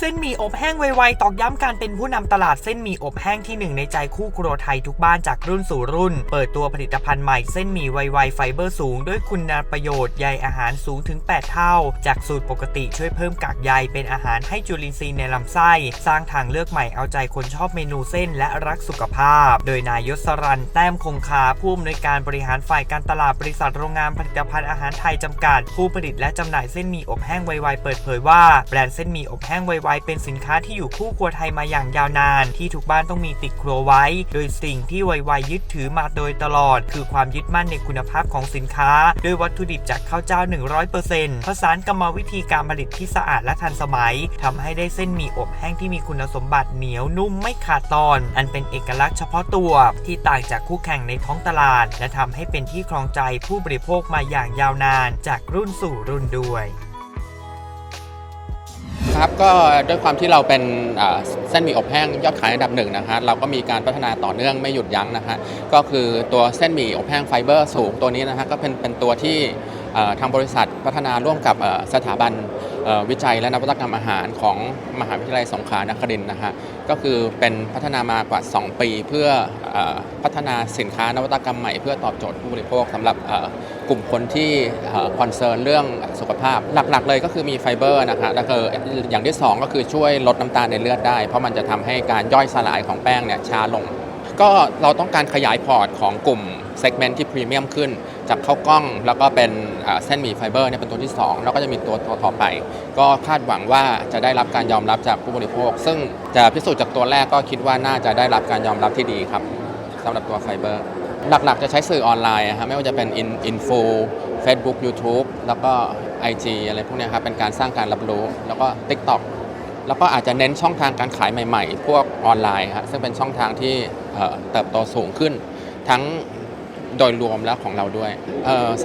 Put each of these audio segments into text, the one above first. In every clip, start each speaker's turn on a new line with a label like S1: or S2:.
S1: เส้นหมี่อบแห้งไวๆตอกย้ำการเป็นผู้นำตลาดเส้นหมี่อบแห้งที่หนึ่งในใจคู่ครัวไทยทุกบ้านจากรุ่นสู่รุ่น เปิดตัวผลิตภัณฑ์ใหม่เส้นหมี่ไวๆไฟเบอร์สูง ด้วยคุณประโยชน์ใยอาหารสูงถึง 8 เท่า จากสูตรปกติช่วยเพิ่มกากใยเป็นอาหารให้จุลินทรีย์ในลำไส้ สร้างทางเลือกใหม่เอาใจคนชอบเมนูเส้นและรักสุขภาพ โดยนายศรันแต้มคงคาผู้อำนวยการบริหารฝ่ายการตลาดบริษัทโรงงานผลิตภัณฑ์อาหารไทยจำกัด ผู้ผลิตและจำหน่ายเส้นหมี่อบแห้งไวๆเปิดเผยว่าแบรนด์เส้นหมี่อบแห้งไวๆเป็นสินค้าที่อยู่คู่ครัวไทยมาอย่างยาวนาน ที่ทุกบ้านต้องมีติดครัวไว้ โดยสิ่งที่ไวๆยึดถือมาโดยตลอด คือความยึดมั่นในคุณภาพของสินค้า ด้วยวัตถุดิบจากข้าวเจ้า 100%ผสานกรรมวิธีการผลิตที่สะอาดและทันสมัยทำให้ได้เส้นหมี่อบแห้งที่มีคุณสมบัติเหนียวนุ่มไม่ขาดตอน อันเป็นเอกลักษณ์เฉพาะตัวที่ต่างจากคู่แข่งในท้องตลาด และทำให้เป็นที่ครองใจผู้บริโภคมาอย่างยาวนาน จากรุ่นสู่รุ่นด้วย
S2: ครับก็ด้วยความที่เราเป็นเส้นหมี่อบแห้งยอดขายอันดับหนึ่งนะฮะเราก็มีการพัฒนาต่อเนื่องไม่หยุดยั้งนะฮะก็คือตัวเส้นหมี่อบแห้งไฟเบอร์สูงตัวนี้นะฮะก็เป็นเป็นตัวที่ ทางบริษัทพัฒนาร่วมกับสถาบันวิจัยและนวัตกรรมอาหารของมหาวิทยาลัยสงขลานครินทร์นะฮะก็คือเป็นพัฒนามากว่า 2 ปี เพื่ออพัฒนาสินค้านวัตกรรมใหม่ เพื่อตอบโจทย์ผู้บริโภคสำหรับกลุ่มคนที่คอนเซิร์นเรื่องสุขภาพหลักๆ เลยก็คือมีไฟเบอร์นะฮะแล้วก็อย่างที่ 2 ก็คือช่วยลดน้ำตาลในเลือดได้ เพราะมันจะทำให้การย่อยสลายของแป้งเนี่ยช้าลง ก็เราต้องการขยายพอร์ตของกลุ่ม เซกเมนต์ที่พรีเมียมขึ้น จากข้าวกล้องแล้วก็เป็นเส้นหมี่ไฟเบอร์เนี่ยเป็นตัวที่ 2 แล้วก็จะมีตัวต่อไป ก็คาดหวังว่าจะได้รับการยอมรับจากผู้บริโภค ซึ่งจะพิสูจน์จากตัวแรกก็คิดว่าน่าจะได้รับการยอมรับที่ดีครับสำหรับตัวไฟเบอร์หลักๆ จะใช้สื่อออนไลน์ฮะไม่ว่าจะเป็นอินอินฟ Facebook YouTube แล้วก็ IG อะไรพวกนี้ครับเป็นการสร้างการรับรู้ แล้วก็ TikTok แล้วก็อาจจะเน้นช่องทางการขายใหม่ ๆ พวกออนไลน์ฮะซึ่งเป็นช่องทางที่เติบโตสูงขึ้น ทั้ง โดยรวมแล้วของเราด้วย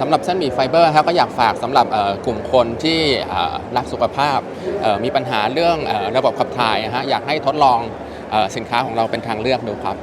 S2: สำหรับเส้นหมี่ไฟเบอร์ครับก็อยากฝากสำหรับกลุ่มคนที่รักสุขภาพมีปัญหาเรื่องระบบขับถ่ายฮะอยากให้ทดลองสินค้าของเราเป็นทางเลือกดูครับ